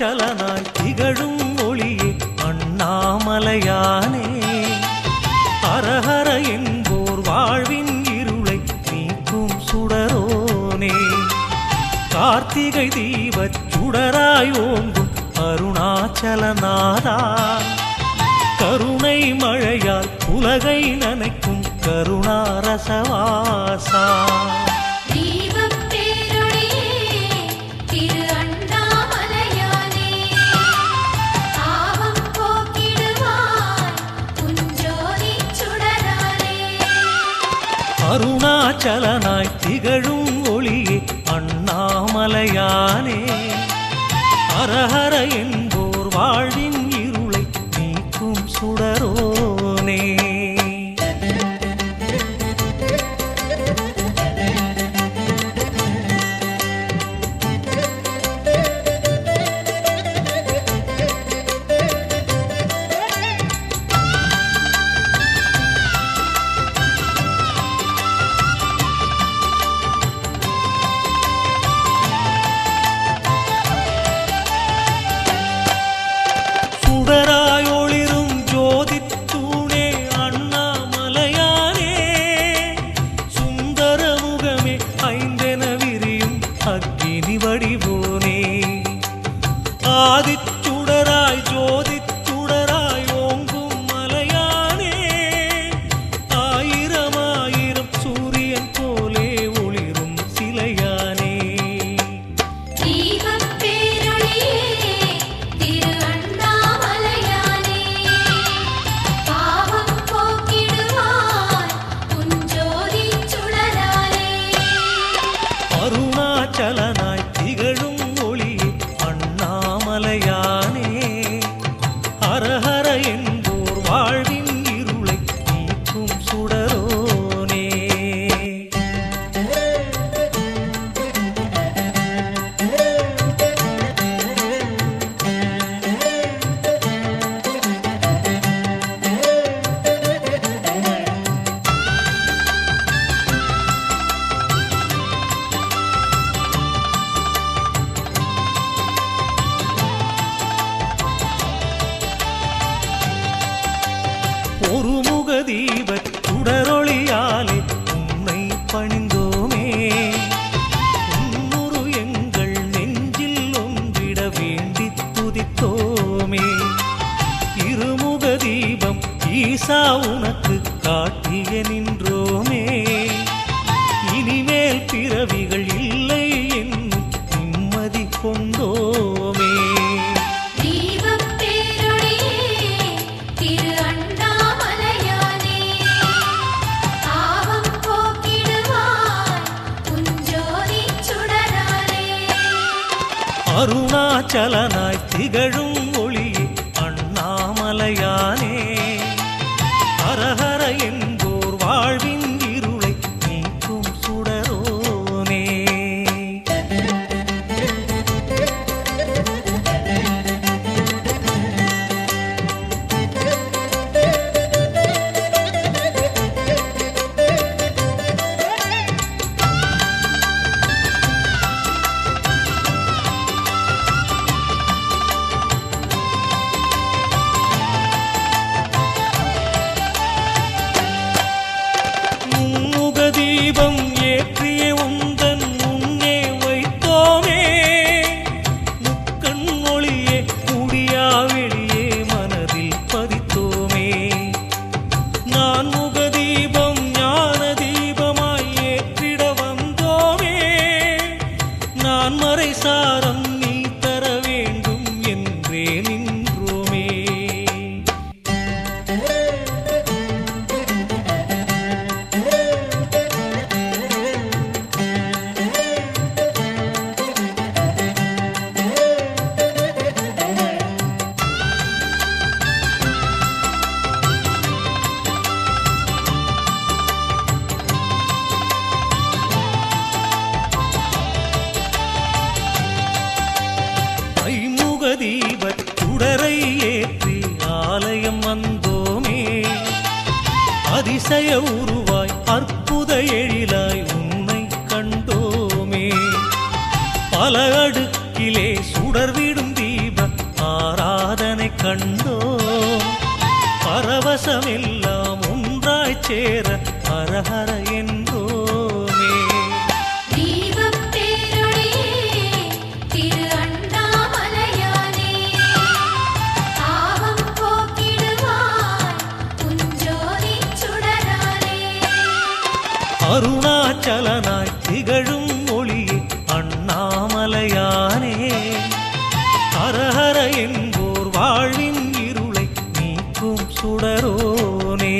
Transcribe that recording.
அருணாச்சலனாய் திகழும் ஒளியே அண்ணாமலையானே. ஹரஹர என்போர் வாழ்வின் இருளை நீக்கும் சுடரோனே. கார்த்திகை தீபச் சுடராய் ஓங்கும் அருணாச்சலநாதா. கருணை மழையால் உலகை நனைக்கும் கருணாரசவாசா. அருணாச்சலனாய் திகழும் ஒளியே அண்ணாமலையானே. அரஹர என்போர் வாழ்வின் இருளை நீக்கும் சுடரோனே. பிறவிகள் இல்லை நிம்மதி கொண்டோமே. அருணாச்சலனாய் திகழும் ஒளி அண்ணாமலையானே. ஹரஹர நான் மறை சாரம் அதிசய உருவாய் அற்புத எழிலாய் உன்னை கண்டோமே. பல அடுக்கிலே சுடர்விடும் தீப ஆராதனை கண்டோம். பரவசமெல்லாம் ஒன்றாய் சேர ஹரஹர என்றோ அருணாச்சலனாய் திகழும் மொழியே அண்ணாமலையானே ஹரஹர என்போர் வாழ்வின் இருளை நீக்கும் சுடரோனே